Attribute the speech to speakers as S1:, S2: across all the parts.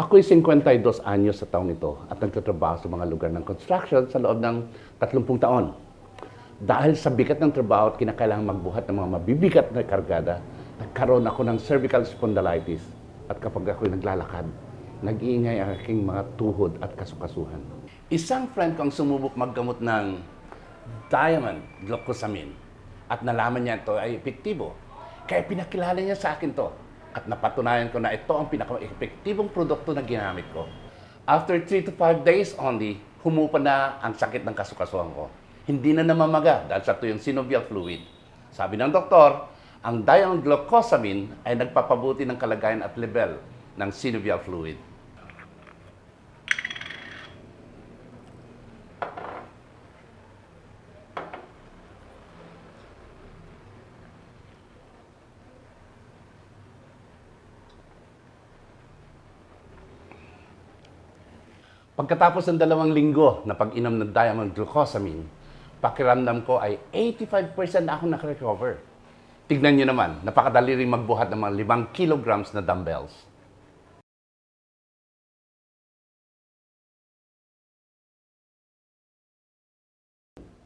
S1: Ako'y 52 anyos sa taong ito at nagtatrabaho sa mga lugar ng construction sa loob ng 30 taon. Dahil sa bigat ng trabaho at kinakailangan magbuhat ng mga mabibigat na kargada, nagkaroon ako ng cervical spondylitis. At kapag ako'y naglalakad, nag-iingay ang aking mga tuhod at kasukasuhan. Isang friend kong sumubok maggamot ng diamond glucosamine at nalaman niya ito ay epektibo. Kaya pinakilala niya sa akin to at napatunayan ko na ito ang pinaka-epektibong produkto na ginamit ko. After 3 to 5 days only, humupa na ang sakit ng kasukasuhan ko. Hindi na namamaga dahil sa tuyong synovial fluid. Sabi ng doktor, ang diamond glucosamine ay nagpapabuti ng kalagayan at level ng synovial fluid. Pagkatapos ng dalawang linggo na pag-inom ng diamond glucosamine, pakiramdam ko ay 85% na ako nakarecover. Tignan nyo naman, napakadali rin magbuhat ng mga 5 kilograms na dumbbells.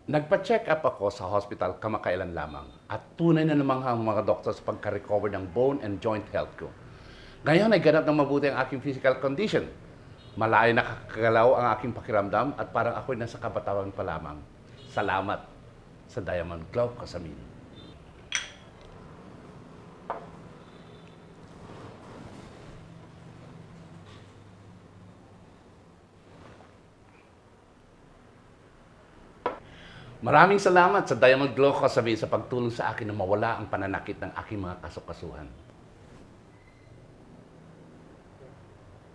S1: Nagpa-check up ako sa hospital kamakailan lamang at tunay na namang ang mga doktor sa pagka-recover ng bone and joint health ko. Ngayon ay ganap ng mabuti ang aking physical condition. Malayo nakakagalaw ang aking pakiramdam at parang ako'y nasa kabatawan pa lamang. Salamat sa Diamond Glucosamine. Maraming salamat sa Diamond Glucosamine sa pagtulong sa akin na mawala ang pananakit ng aking mga kasukasuhan.